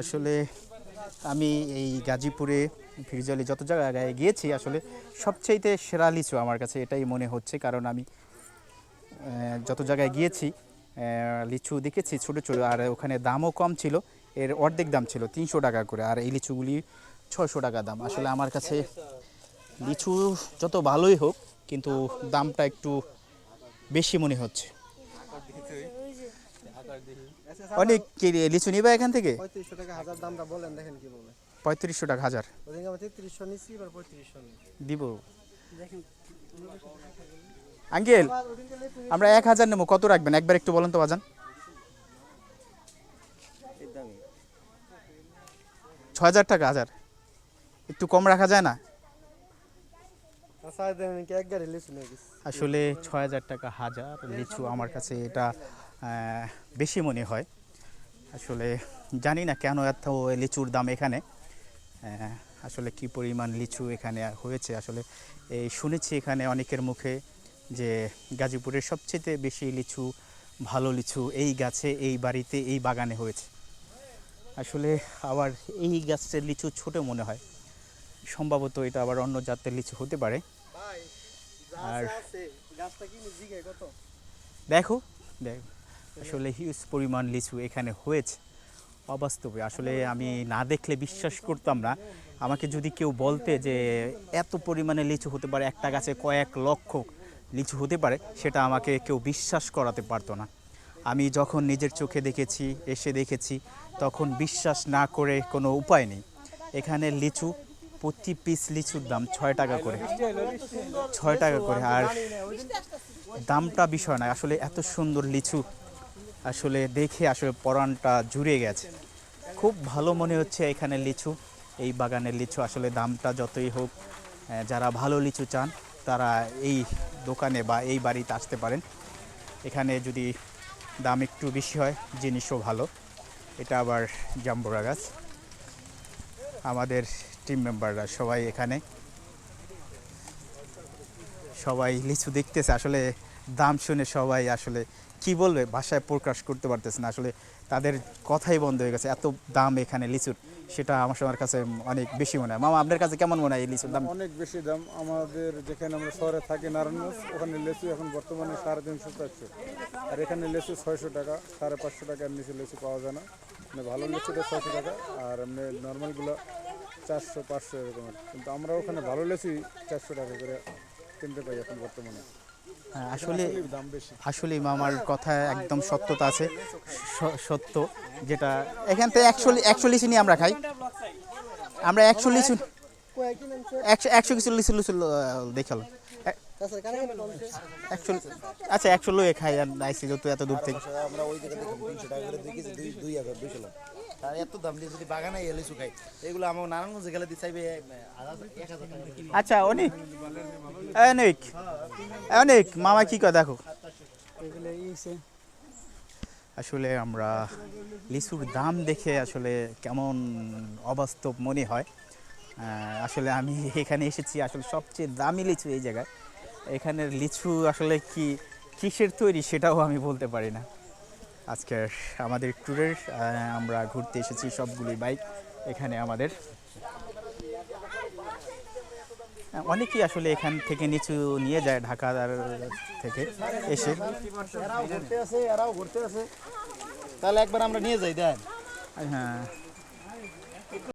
আসলে আমি এই গাজীপুরে, ফিরজলি যত জায়গায় গিয়েছি, আসলে সবচেয়েতে সেরা লিচু আমার কাছে এটাই মনে হচ্ছে। কারণ আমি যত জায়গায় গিয়েছি লিচু দেখেছি ছোটো ছোটো, আর ওখানে দামও কম ছিল। এর অর্ধেক দাম ছিল, তিনশো টাকা করে। আর এই লিচুগুলি ছশো টাকা দাম। আসলে আমার কাছে লিচু যত ভালোই হোক, কিন্তু দামটা একটু বেশি মনে হচ্ছে। অনেক কি লিচু নিবা এখান থেকে? পঁয়ত্রিশশো টাকা হাজার দামটা বলেন দেখেন কি বলে পঁয়ত্রিশশো টাকা হাজার। ওদিকে তেত্রিশশো নিচ্ছি এবার পঁয়ত্রিশশো দিব। আঙ্কেল আমরা এক হাজার নেব কত রাখবেন? একবার একটু বলেন তো বাজান। ছ হাজার টাকা হাজার। একটু কম রাখা যায় না? আচ্ছা আসলে ছ হাজার টাকা হাজার লিচু আমার কাছে এটা বেশি মনে হয়। আসলে জানি না কেন এত লিচুর দাম এখানে। আসলে কি পরিমাণ লিচু এখানে হয়েছে? আসলে এই শুনেছি এখানে অনেকের মুখে যে গাজীপুরের সবচেয়ে বেশি লিচু ভালো লিচু এই গাছে এই বাড়িতে এই বাগানে হয়েছে। আসলে আবার এই গাছের লিচু ছোট মনে হয়। সম্ভবত এটা আবার অন্য জাতের লিচু হতে পারে। আর- দেখো দেখো। আসলে হিউজ পরিমাণ লিচু এখানে হয়েছে, অবাস্তবে। আসলে আমি না দেখলে বিশ্বাস করতাম না। আমাকে যদি কেউ বলতে যে এত পরিমাণে লিচু হতে পারে, একটা গাছে কয়েক লক্ষ লিচু হতে পারে, সেটা আমাকে কেউ বিশ্বাস করাতে পারতো না। আমি যখন নিজের চোখে দেখেছি, এসে দেখেছি, তখন বিশ্বাস না করে কোনো উপায় নেই। এখানে লিচু, প্রতি পিস লিচুর দাম ছয় টাকা করে। ছয় টাকা করে। আর দামটা বিষয় না আসলে এত সুন্দর লিচু আসলে দেখে আসলে পরানটা জুড়ে গেছে। খুব ভালো মনে হচ্ছে এখানে লিচু। এই বাগানের লিচু আসলে দামটা যতই হোক যারা ভালো লিচু চান, তারা এই দোকানে বা এই বাড়িতে আসতে পারেন। এখানে যদি দাম একটু বেশি হয়, জিনিসও ভালো। এটা আবার জাম্বুরা গাছ। আমাদের টিম মেম্বাররা সবাই এখানে। সবাই লিচু দেখতেছে, আসলে দাম শুনে সবাই আসলে কি বলবে, ভাষায় প্রকাশ করতে পারতেছে না, আসলে তাদের কথাই বন্ধ হয়ে গেছে, এত দাম এখানে লিচুর, সেটা আমার আমার কাছে অনেক বেশি মনে হয়। মামা, আপনার কাছে কেমন মনে হয় এই লিচুর দাম? অনেক বেশি দাম, আমাদের যেখানে আমরা শহরে থাকি, নারায়ণগঞ্জ, ওখানে লেচু এখন বর্তমানে সাড়ে তিনশো চারশো। আর এখানে লেচু ছয়শো টাকা, সাড়ে পাঁচশো টাকার নিচে লেচু পাওয়া যায় না। মানে ভালো লেচুটা ছয়শো টাকা, আর এমনি নর্মালগুলো চারশো পাঁচশো এরকমের কিন্তু আমরা ওখানে ভালো লেচুই চারশো টাকা করে কিনতে পাই এখন বর্তমানে। হ্যাঁ, আসলে আসলে মামার কথা একদম সত্যতা আছে সত্য যেটা এখান থেকে একশো একশো লিচু নিয়ে আমরা খাই। আমরা একশো লিচু একশো একশো কিছু লিচু লিচু দেখাল আচ্ছা একশো লোয়ে খাই আর আইসি যত এত দূর থেকে। আমরা ওই জায়গা থেকে তিনশো টাকা করে দুই কেজি দুই দুই হাজার দুইশো আর এত দাম দিয়ে যদি বাগানে এলে শুকাই এগুলো আমার নারায়ণগঞ্জে গেলে কিলো। আচ্ছা অনেক। অনেক। অনেক। মামা কি কয় দেখো। আসলে আমরা লিচুর দাম দেখে আসলে কেমন অবাস্তব মনে হয়। আসলে আমি এখানে এসেছি আসলে সবচেয়ে দামি লিচু এই জায়গায়। এখানের লিচু আসলে কি কিসের তৈরি সেটাও আমি বলতে পারি না। আজকের আমাদের ট্যুরের আমরা ঘুরতে এসেছি সবগুলি বাইক এখানে আমাদের। অনেকেই আসলে এখান থেকে নিচু নিয়ে যায় ঢাকা থেকে এসে। তাহলে একবার আমরা নিয়ে যাই দেন। হ্যাঁ।